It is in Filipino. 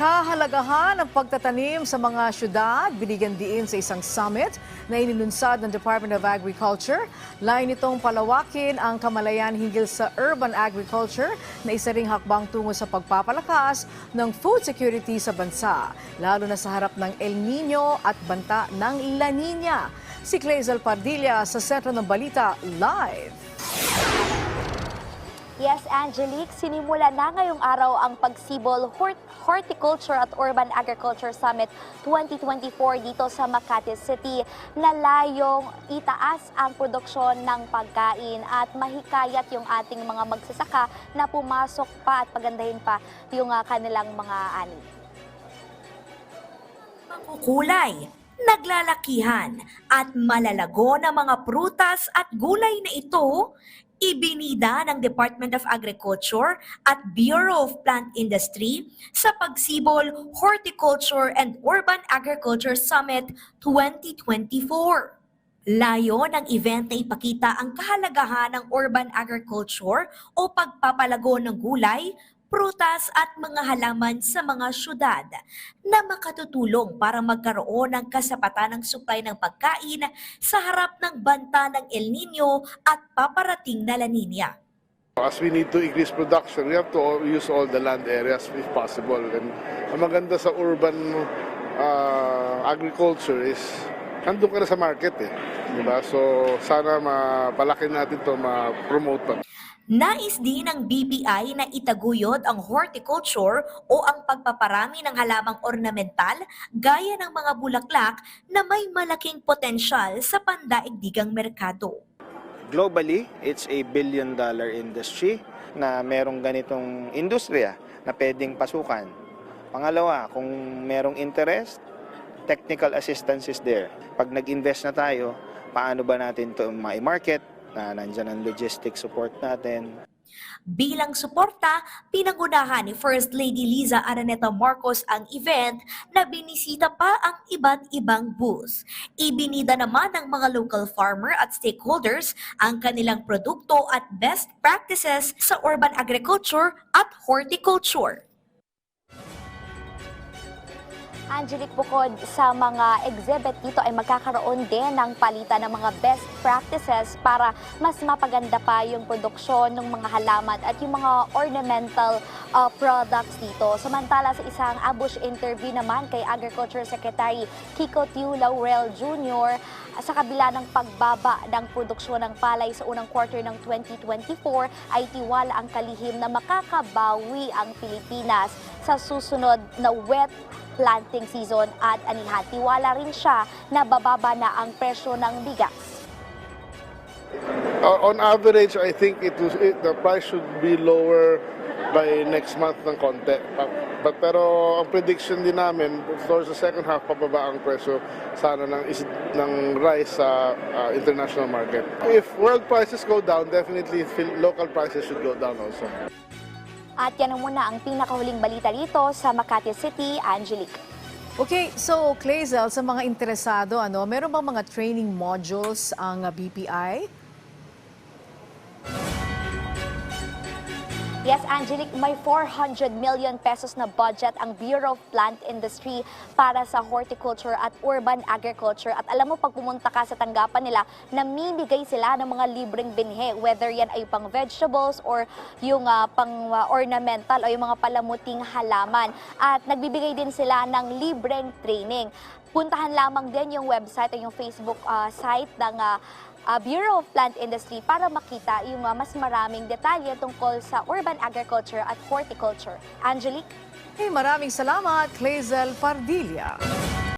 Kahalagahan ng pagtatanim sa mga syudad, binigyan diin sa isang summit na inilunsad ng Department of Agriculture. Lain nitong palawakin ang kamalayan hinggil sa urban agriculture na isa ring hakbang tungo sa pagpapalakas ng food security sa bansa, lalo na sa harap ng El Nino at banta ng La Nina. Si Clazel Pardilla sa Sentro ng Balita Live. Yes, Angelique, sinimula na ngayong araw ang Pagsibol Hort- Horticulture at Urban Agriculture Summit 2024 dito sa Makati City na layong itaas ang produksyon ng pagkain at mahikayat yung ating mga magsasaka na pumasok pa at pagandahin pa yung ah, kanilang mga ani. makukulay, naglalakihan at malalago na mga prutas at gulay na ito, ibinida ng Department of Agriculture at Bureau of Plant Industry sa Pagsibol Horticulture and Urban Agriculture Summit 2024. Layo ng event na ipakita ang kahalagahan ng urban agriculture o pagpapalago ng gulay, prutas at mga halaman sa mga syudad na makatutulong para magkaroon ng kasapatan ng supply ng pagkain sa harap ng banta ng El Nino at paparating na La Nina. As we need to increase production, we have to use all the land areas if possible. And ang maganda sa urban uh, agriculture is nandun ka na sa market eh. Diba? So sana mapalaki natin to ma-promote pa. Nais din ng BPI na itaguyod ang horticulture o ang pagpaparami ng halamang ornamental gaya ng mga bulaklak na may malaking potensyal sa pandaigdigang merkado. globally, it's a billion dollar industry na merong ganitong industriya na pwedeng pasukan. Pangalawa, kung merong interest, technical assistance is there. Pag nag-invest na tayo, paano ba natin to ma-market? Na nandyan ang logistic support natin. Bilang suporta, pinangunahan ni First Lady Liza Araneta Marcos ang event na binisita pa ang iba't ibang booth. Ibinida naman ng mga local farmer at stakeholders ang kanilang produkto at best practices sa urban agriculture at horticulture. Angelique, bukod sa mga exhibit dito ay magkakaroon din ng palitan ng mga best practices para mas mapaganda pa yung produksyon ng mga halaman at yung mga ornamental uh, products dito. Samantala sa isang ambush interview naman kay Agriculture Secretary Kiko Tiu Laurel Jr., sa kabila ng pagbaba ng produksyon ng palay sa unang quarter ng 2024 ay tiwala ang kalihim na makakabawi ang Pilipinas sa susunod na wet planting season at anihan. Tiwala rin siya na bababa na ang presyo ng bigas. Uh, on average, I think it was, it, the price should be lower by next month ng konti. But, pero ang prediction din namin, towards the second half, pababa ang presyo sana ng, is, ng rice sa uh, international market. If world prices go down, definitely local prices should go down also. At yan ang muna ang pinakahuling balita rito sa Makati City, Angelique. Okay, so Clazel, sa mga interesado, ano, meron bang mga training modules ang BPI? Yes, Angelique, may 400 million pesos na budget ang Bureau of Plant Industry para sa horticulture at urban agriculture. At alam mo, pag pumunta ka sa tanggapan nila, namimigay sila ng mga libreng binhi, whether yan ay pang vegetables or yung ah, pang ah, ornamental o yung mga palamuting halaman. At nagbibigay din sila ng libreng training. Puntahan lamang din yung website o yung Facebook ah, site ng ah, uh, Bureau of Plant Industry para makita yung uh, mas maraming detalye tungkol sa urban agriculture at horticulture. Angelique? Hey, maraming salamat, Clazel Pardilla.